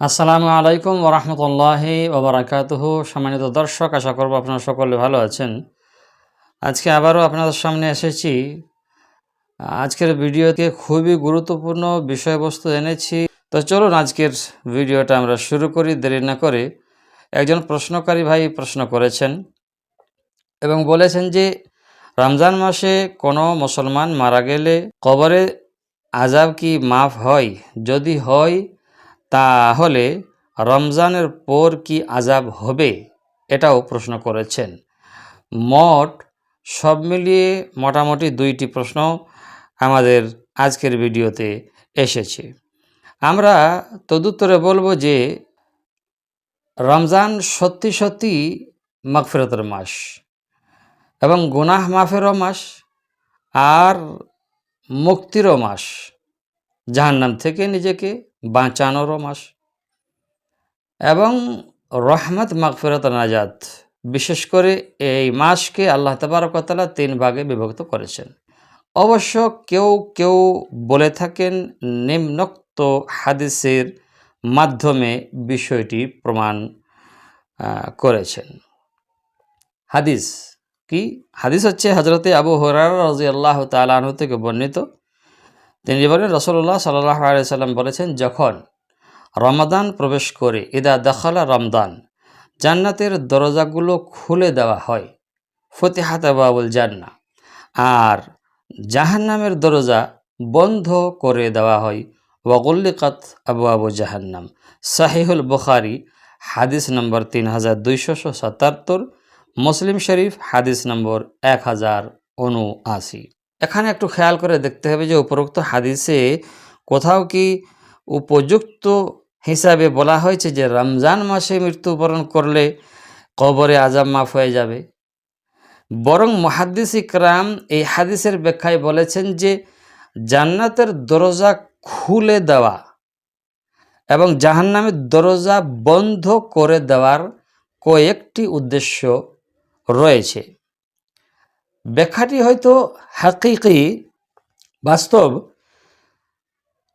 আসসালামু আলাইকুম ওরহমতুল্লাহি ওবরাকাতুহ সম্মানিত দর্শক, আশা করব আপনারা সকলে ভালো আছেন। আজকে আবারও আপনাদের সামনে এসেছি। আজকের ভিডিওতে খুবই গুরুত্বপূর্ণ বিষয়বস্তু এনেছি। তো চলুন আজকের ভিডিওটা আমরা শুরু করি, দেরি না করে। একজন প্রশ্নকারী ভাই প্রশ্ন করেছেন এবং বলেছেন যে, রমজান মাসে কোনো মুসলমান মারা গেলে কবরে আজাব কি মাফ হয়? যদি হয় তাহলে রমজানের পর কি আজাব হবে? এটাও প্রশ্ন করেছেন। মোট সব মিলিয়ে মোটামুটি দুইটি প্রশ্ন আমাদের আজকের ভিডিওতে এসেছে। আমরা তদুত্তরে বলব যে রমজান সত্যি সত্যি মাগফিরতের মাস এবং গুনাহ মাফেরও মাস আর মুক্তিরও মাস। জাহান্নাম থেকে নিজেকে বাঁচানোরও মাস। এবং রহমত, মাগফিরত নাজাত, বিশেষ করে এই মাসকে আল্লাহ তবরকতলা তিন ভাগে বিভক্ত করেছেন। অবশ্য কেউ কেউ বলে থাকেন, নিম্নোক্ত হাদিসের মাধ্যমে বিষয়টি প্রমাণ করেছেন। হাদিস কি? হাদিস হচ্ছে হজরতে আবু হরার রাজি আল্লাহ তালাহ থেকে বর্ণিত। তিনি বলেন রসল্লাহ সাল্লাহ সাল্লাম বলেছেন, যখন রমাদান প্রবেশ করে, ইদা দখলা রমদান, জান্নাতের দরজাগুলো খুলে দেওয়া হয়, ফতিহাত বাবুল জান্না আর জাহান্নামের দরজা বন্ধ করে দেওয়া হয় ওয়াগুল্লিকাত আবু আবু জাহান্নাম। সাহিহুল বুখারি, হাদিস নম্বর তিন হাজার দুইশো সাতাত্তর, মুসলিম শরীফ, হাদিস নম্বর এক হাজার উনআশি। এখানে একটু খেয়াল করে দেখতে হবে যে উপরোক্ত হাদিসে কোথাও কি উপযুক্ত হিসাবে বলা হয়েছে যে রমজান মাসে মৃত্যুবরণ করলে কবরে আজাম মাফ হয়ে যাবে। বরং মহাদ্দিস ইকরাম এই হাদিসের ব্যাখ্যায় বলেছেন যে জান্নাতের দরজা খুলে দেওয়া এবং জাহান্নামের দরজা বন্ধ করে দেওয়ার কয়েকটি উদ্দেশ্য রয়েছে। ব্যাখ্যাটি হয়তো হাকিকি বাস্তব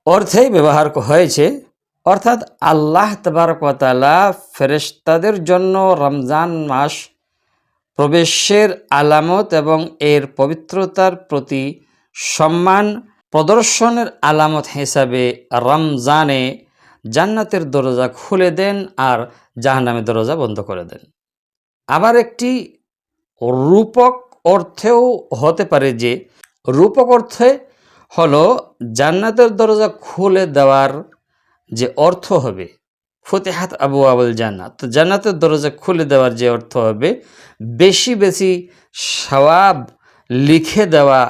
অর্থেই ব্যবহার হয়েছে। অর্থাৎ আল্লাহ তবরকতালা ফেরেশতাদের জন্য রমজান মাস প্রবেশের আলামত এবং এর পবিত্রতার প্রতি সম্মান প্রদর্শনের আলামত হিসাবে রমজানে জান্নাতের দরজা খুলে দেন আর জাহান্নামের দরজা বন্ধ করে দেন। আবার একটি রূপক অর্থেও হতে পারে যে রূপক অর্থে হলো জান্নাতের দরজা খুলে দেওয়ার যে অর্থ হবে। ফতেহাত আবু আবুল জান্নাত। জান্নাতের দরজা খুলে দেওয়ার যে অর্থ হবে, বেশি বেশি সওয়াব লিখে দেওয়া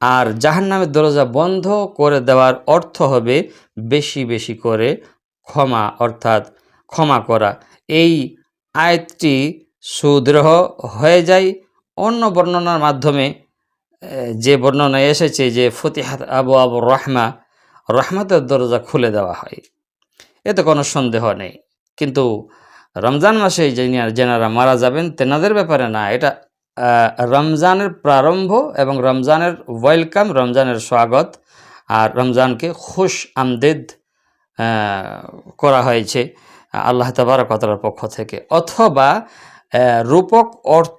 আর জাহান্নামের দরজা বন্ধ করে দেওয়ার অর্থ হবে বেশি বেশি করে ক্ষমা, অর্থাৎ ক্ষমা করা। এই আয়াতটি সুদৃঢ় হয়ে যায়। অন্য বর্ণনার মাধ্যমে যে বর্ণনা এসেছে যে ফতিহাত আবু আবু রহমা, রহমতের দরজা খুলে দেওয়া হয়। এতে কোনো সন্দেহ নেই। কিন্তু রমজান মাসে যেনারা মারা যাবেন, তেনাদের ব্যাপারে না, এটা রমজানের প্রারম্ভ এবং রমজানের ওয়েলকাম, রমজানের স্বাগত আর রমজানকে খুশ আমদেদ করা হয়েছে আল্লাহ তবরকতার পক্ষ থেকে। অথবা রূপক অর্থ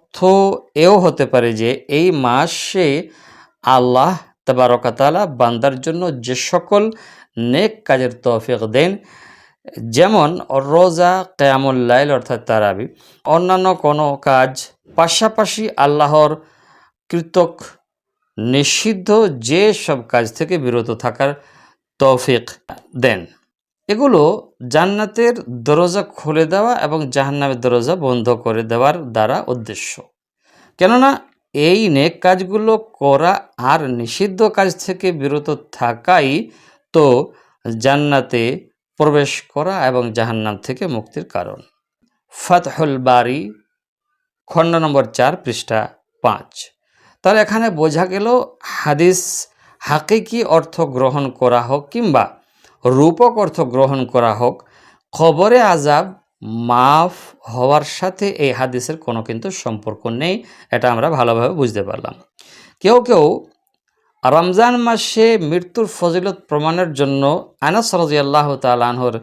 এও হতে পারে যে এই মাসে আল্লাহ তবরকতালা বান্দার জন্য যে সকল নেক কাজের তৌফিক দেন, যেমন রোজা কেয়ামুল্লাইল অর্থাৎ তারাবি, অন্যান্য কোনো কাজ, পাশাপাশি আল্লাহর কৃতক নিষিদ্ধ যে সব কাজ থেকে বিরত থাকার তৌফিক দেন। এগুলো জান্নাতের দরজা খুলে দেওয়া এবং জাহান্নামের দরজা বন্ধ করে দেওয়ার দ্বারা উদ্দেশ্য। কেননা এই নেক কাজগুলো করা আর নিষিদ্ধ কাজ থেকে বিরত থাকাই তো জান্নাতে প্রবেশ করা এবং জাহান্নাম থেকে মুক্তির কারণ। ফাতহুল বারি, খণ্ড নম্বর চার, পৃষ্ঠা পাঁচ। তাহলে এখানে বোঝা গেল, হাদিস হাকিকি অর্থ গ্রহণ করা হোক কিংবা রূপক অর্থ গ্রহণ করা হোক, খবরে আজাব মাফ হওয়ার সাথে এই হাদিসের কোনো কিন্তু সম্পর্ক নেই, এটা আমরা ভালোভাবে বুঝতে পারলাম। কেউ কেউ রমজান মাসে মৃত্যুর ফজিলত প্রমাণের জন্য আনাস রাজিয়াল্লাহ তালাহর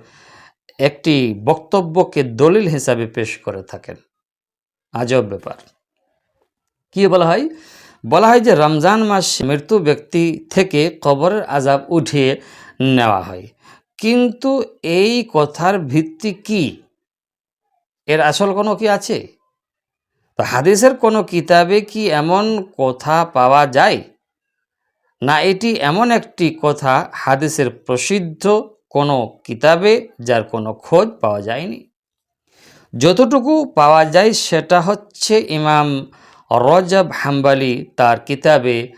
একটি বক্তব্যকে দলিল হিসাবে পেশ করে থাকেন। আজব ব্যাপার। কি বলা হয়? বলা হয় যে রমজান মাস মৃত্যু ব্যক্তি থেকে কবরের আজাব উঠিয়ে নেওয়া হয়। কিন্তু এই কথার ভিত্তি কি? এর আসল কোনো কি আছে? তো হাদিসের কোনো কিতাবে কি এমন কথা পাওয়া যায়? না, এটি এমন একটি কথা হাদিসের প্রসিদ্ধ কোনো কিতাবে যার কোনো খোঁজ পাওয়া যায়নি। যতটুকু পাওয়া যায় সেটা হচ্ছে ইমাম রজব হাম্বালি তার কিতাবে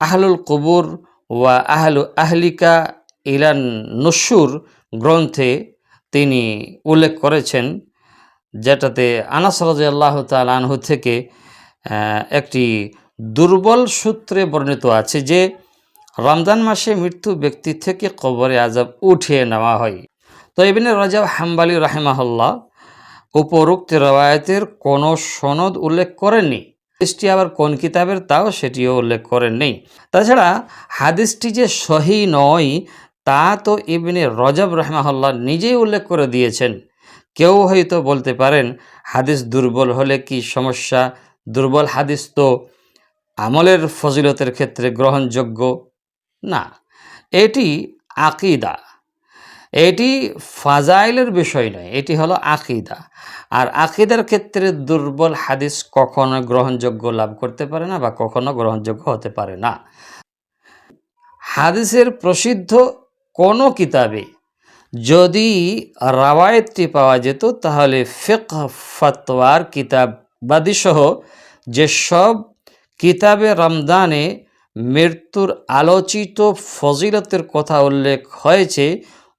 আহলুল কবুর ওয়া আহলু আহলিকা ইলান নসুর গ্রন্থে তিনি উল্লেখ করেছেন, যেটাতে আনাস রাজিয়াল্লাহ তাল আনহু থেকে একটি দুর্বল সূত্রে বর্ণিত আছে যে, রমজান মাসে মৃত্যু ব্যক্তি থেকে কবরে আজাব উঠিয়ে নেওয়া হয়। তো এবিনে রাজাব হাম্বালি রাহেমাহল্লা উপরোক্ত রবায়তের কোনো সনদ উল্লেখ করেননি। হাদিসটি আবার কোন কিতাবের তাও সেটিও উল্লেখ করেননি। তাছাড়া হাদিসটি যে সহি নয় তা তো ইবনে রজব রহমাহল্লা নিজেই উল্লেখ করে দিয়েছেন। কেউ হয়তো বলতে পারেন, হাদিস দুর্বল হলে কি সমস্যা? দুর্বল হাদিস তো আমলের ফজিলতের ক্ষেত্রে গ্রহণযোগ্য। না, এটি আকিদা। এটি ফাজাইলের বিষয় নয়, এটি হলো আকিদা। আর আকিদার ক্ষেত্রে দুর্বল হাদিস কখনো গ্রহণযোগ্য লাভ করতে পারে না বা কখনো গ্রহণযোগ্য হতে পারে না। হাদিসের প্রসিদ্ধ কোনো কিতাবে যদি রাওয়ায়তটি পাওয়া যেত, তাহলে ফিক ফতোয়ার কিতাবাদিসহ যেসব কিতাবে রমদানে মৃত্যুর আলোচিত ফজিলতের কথা উল্লেখ হয়েছে,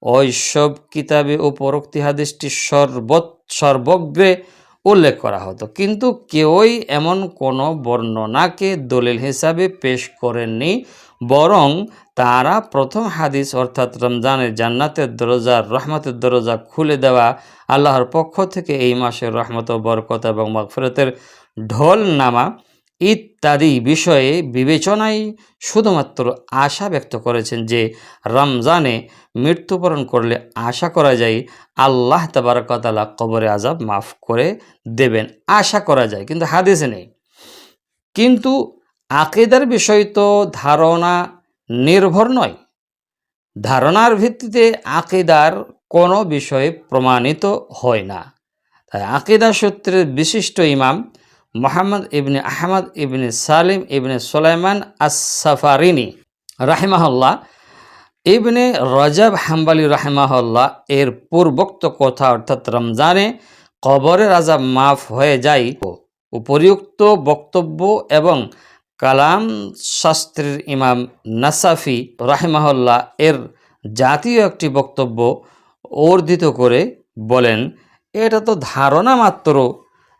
ওই সব কিতাবে উপরোক্তি হাদিসটি সর্বত সর্বগ্রে উল্লেখ করা হতো। কিন্তু কেউই এমন কোনো বর্ণনাকে দলিল হিসাবে পেশ করেননি। বরং তারা প্রথম হাদিস অর্থাৎ রমজানের জান্নাতের দরজা, রহমতের দরজা খুলে দেওয়া আল্লাহর পক্ষ থেকে এই মাসের রহমত বরকত এবং মগফিরতের ঢোল নামা ইত্যাদি বিষয়ে বিবেচনায় শুধুমাত্র আশা ব্যক্ত করেছেন যে রমজানে মৃত্যুবরণ করলে আশা করা যায় আল্লাহ তাবারকতালা কবরে আজাব মাফ করে দেবেন। আশা করা যায়, কিন্তু হাদিসে নেই। কিন্তু আকিদার বিষয় তো ধারণা নির্ভর নয়। ধারণার ভিত্তিতে আকিদার কোনো বিষয়ে প্রমাণিত হয় না। তাই আকিদা সূত্রের বিশিষ্ট ইমাম মোহাম্মদ ইবনে আহমদ ইবনে সালিম ইবনে সোলাইমান আসাফারিনী রাহিমাহল্লা ইবনে রজাব হাম্বালি রাহিমাহল্লা এর পূর্বোক্ত কথা অর্থাৎ রমজানে কবরের আজাব মাফ হয়ে যায়। উপরিউক্ত বক্তব্য এবং কালাম শাস্ত্রের ইমাম নাসাফি রাহিমাহল্লা এর জাতীয় একটি বক্তব্য অর্ধিত করে বলেন, এটা তো ধারণা মাত্র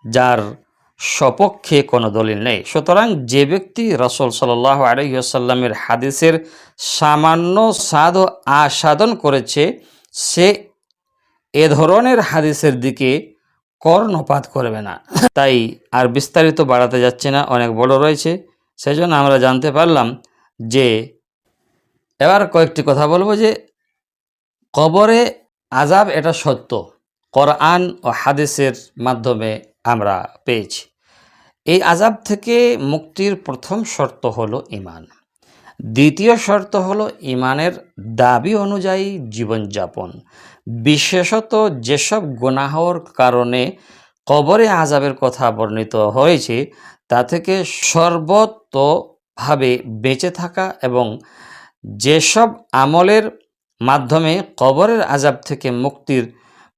যার সপক্ষে কোনো দলিল নেই। সুতরাং যে ব্যক্তি রসল সাল্লাহ আলহিহাসাল্লামের হাদিসের সামান্য সাধ আসাদন করেছে, সে এ ধরনের হাদিসের দিকে কর্ণপাত করবে না। তাই আর বিস্তারিত বাড়াতে যাচ্ছে না। অনেক বড় রয়েছে। সেজন্য আমরা জানতে পারলাম যে, এবার কয়েকটি কথা বলব যে, কবরে আজাব এটা সত্য। কোরআন ও হাদিসের মাধ্যমে আমরা পেয়েছি। এই আজাব থেকে মুক্তির প্রথম শর্ত হলো ইমান দ্বিতীয় শর্ত হলো ইমানের দাবি অনুযায়ী জীবনযাপন। বিশেষত যেসব গুনাহর কারণে কবরে আজাবের কথা বর্ণিত হয়েছে তা থেকে সর্বতভাবে বেঁচে থাকা এবং যেসব আমলের মাধ্যমে কবরের আজাব থেকে মুক্তির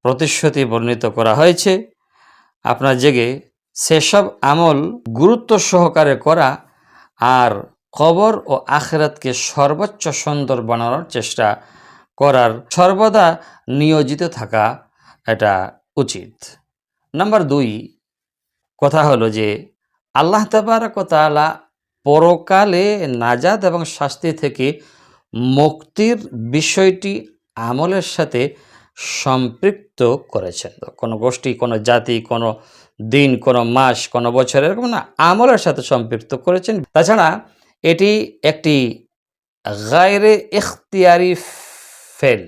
প্রতিশ্রুতি বর্ণিত করা হয়েছে, আপনার জেগে সেসব আমল গুরুত্ব সহকারে করা আর কবর ও আখেরাতকে সর্বোচ্চ সুন্দর বানানোর চেষ্টা করার সর্বদা নিয়োজিত থাকা এটা উচিত। নাম্বার দুই, কথা হলো যে আল্লাহ তাবারকতালা পরকালে নাজাদ এবং শাস্তি থেকে মুক্তির বিষয়টি আমলের সাথে সম্পৃক্ত করেছেন। কোনো গোষ্ঠী, কোনো জাতি, কোনো দিন, কোনো মাস, কোনো বছর এরকম না, আমলের সাথে সম্পৃক্ত করেছেন। তাছাড়া এটি একটি গায়রে এখতিয়ারি ফেল,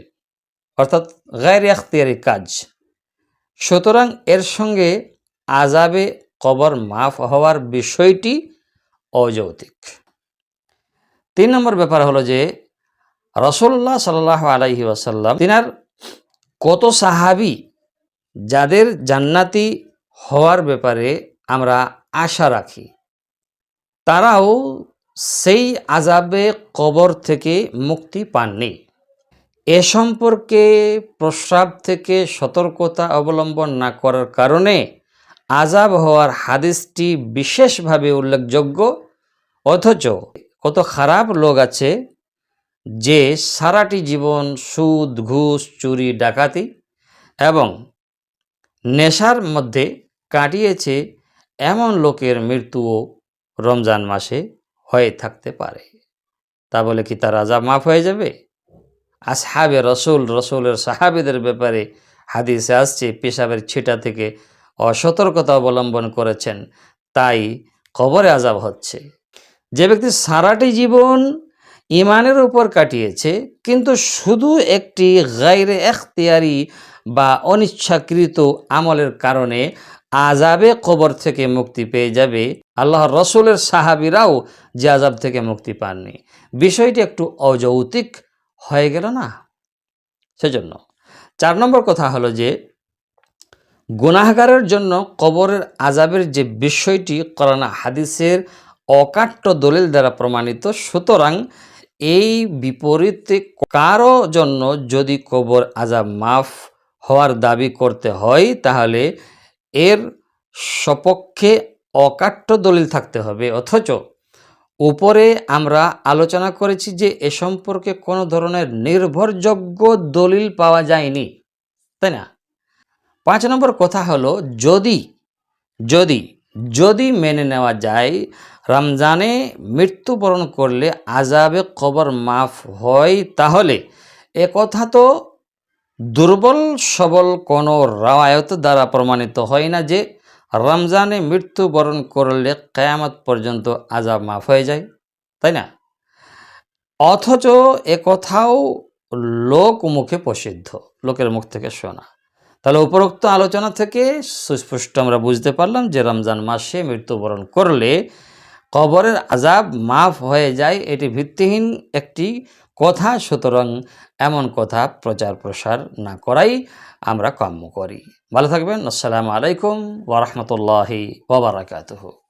অর্থাৎ গায়ের এখতিয়ারি কাজ। সুতরাং এর সঙ্গে আজাবে কবর মাফ হওয়ার বিষয়টি অযৌতিক তিন নম্বর ব্যাপার হলো যে রসল্লাহ সাল্লাহ আলাইহি ওয়াসাল্লাম তিনার কত সাহাবি যাদের জান্নাতি হওয়ার ব্যাপারে আমরা আশা রাখি, তারাও সেই আজাবে কবর থেকে মুক্তি পাননি। এ সম্পর্কে প্রস্রাব থেকে সতর্কতা অবলম্বন না করার কারণে আজাব হওয়ার হাদিসটি বিশেষভাবে উল্লেখযোগ্য। অথচ কত খারাপ লোক আছে যে সারাটি জীবন সুদ, ঘুষ, চুরি, ডাকাতি এবং নেশার মধ্যে কাটিয়েছে এমন লোকের মৃত্যুও রমজান মাসে হয়ে থাকতে পারে। তা বলে কি তার আজাব মাফ হয়ে যাবে? আসহাবে রসুল, রসুলের সাহাবিদের ব্যাপারে হাদিসে আসছে, পেশাবের ছিটা থেকে অসতর্কতা অবলম্বন করেছেন, তাই কবরে আজাব হচ্ছে। যে ব্যক্তি সারাটি জীবন ইমানের উপর কাটিয়েছে, কিন্তু শুধু একটি গাইরে এখতিয়ারি বা অনিচ্ছাকৃত আমলের কারণে আজাবে কবর থেকে মুক্তি পেয়ে যাবে আল্লাহ রসুলের সাহাবিরাও যে আজাব থেকে মুক্তি পাননি। বিষয়টি একটু অযৌতিক হয়ে গেল না? সেজন্য চার নম্বর কথা হলো যে গুনাহগারের জন্য কবরের আজাবের যে বিষয়টি করানা হাদিসের অকাট্য দলিল দ্বারা প্রমাণিত, সুতরাং এই বিপরীতে কারও জন্য যদি কবর আজাব মাফ হওয়ার দাবি করতে হয়, তাহলে এর সপক্ষে অকাট্য দলিল থাকতে হবে। অথচ উপরে আমরা আলোচনা করেছি যে এ সম্পর্কে কোনো ধরনের নির্ভরযোগ্য দলিল পাওয়া যায়নি, তাই না? পাঁচ নম্বর কথা হলো যদি যদি যদি মেনে নেওয়া যায়, রমজানে মৃত্যুবরণ করলে আজাবে কবর মাফ হয়, তাহলে এ কথা তো দুর্বল সবল কোনো রায়ত দ্বারা প্রমাণিত হয় না যে রমজানে মৃত্যুবরণ করলে কেয়ামত পর্যন্ত আজাব মাফ হয়ে যায়, তাই না? অথচ এ কথাও লোক মুখে প্রসিদ্ধ, লোকের মুখ থেকে শোনা। তাহলে উপরোক্ত আলোচনা থেকে সুস্পষ্ট আমরা বুঝতে পারলাম যে রমজান মাসে মৃত্যুবরণ করলে কবরের আজাব মাফ হয়ে যায়। এটি ভিত্তিহীন একটি কথা, সুতরাং এমন কথা প্রচার প্রসার না করাই আমরা কাম্য করি। ভালো থাকবেন। আসসালামু আলাইকুম ওরহমতুল্লাহি ওবরাকাতহ